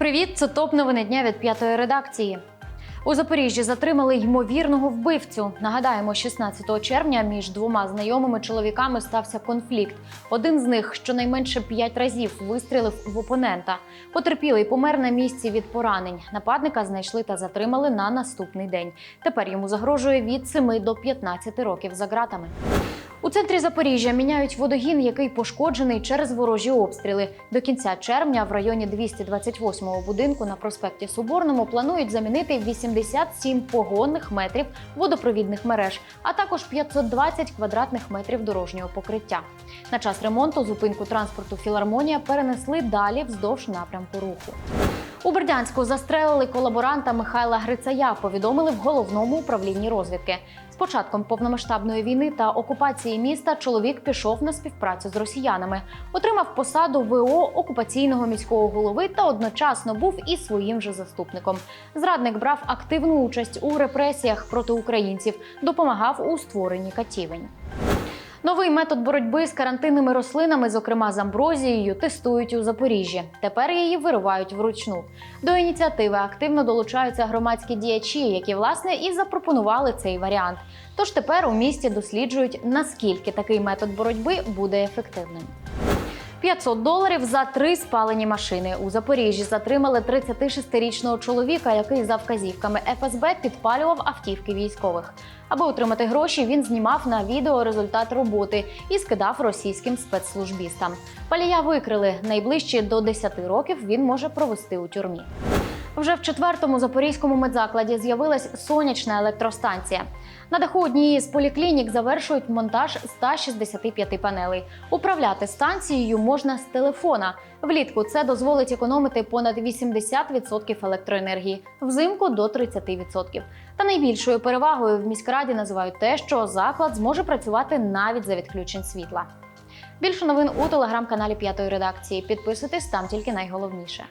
Привіт, це топ новини дня від п'ятої редакції. У Запоріжжі затримали ймовірного вбивцю. Нагадаємо, 16 червня між двома знайомими чоловіками стався конфлікт. Один з них щонайменше п'ять разів вистрілив в опонента. Потерпілий помер на місці від поранень. Нападника знайшли та затримали на наступний день. Тепер йому загрожує від 7 до 15 років за ґратами. У центрі Запоріжжя міняють водогін, який пошкоджений через ворожі обстріли. До кінця червня в районі 228-го будинку на проспекті Соборному планують замінити 87 погонних метрів водопровідних мереж, а також 520 квадратних метрів дорожнього покриття. На час ремонту зупинку транспорту Філармонія перенесли далі вздовж напрямку руху. У Бердянську застрелили колаборанта Михайла Грицая. Повідомили в головному управлінні розвідки. З початком повномасштабної війни та окупації міста чоловік пішов на співпрацю з росіянами, отримав посаду ВО окупаційного міського голови та одночасно був і своїм же заступником. Зрадник брав активну участь у репресіях проти українців, допомагав у створенні катівень. Новий метод боротьби з карантинними рослинами, зокрема з амброзією, тестують у Запоріжжі. Тепер її виривають вручну. До ініціативи активно долучаються громадські діячі, які власне і запропонували цей варіант. Тож тепер у місті досліджують, наскільки такий метод боротьби буде ефективним. 500 доларів за три спалені машини. У Запоріжжі затримали 36-річного чоловіка, який за вказівками ФСБ підпалював автівки військових. Аби отримати гроші, він знімав на відео результат роботи і скидав російським спецслужбістам. Палія викрили найближчі до 10 років. Він може провести у тюрмі. Вже в четвертому запорізькому медзакладі з'явилась сонячна електростанція. На даху однієї з поліклінік завершують монтаж 165 панелей. Управляти станцією можна з телефона. Влітку це дозволить економити понад 80% електроенергії, взимку до 30%. Та найбільшою перевагою в міськраді називають те, що заклад зможе працювати навіть за відключень світла. Більше новин у телеграм-каналі П'ятої редакції. Підписуйтесь там тільки найголовніше.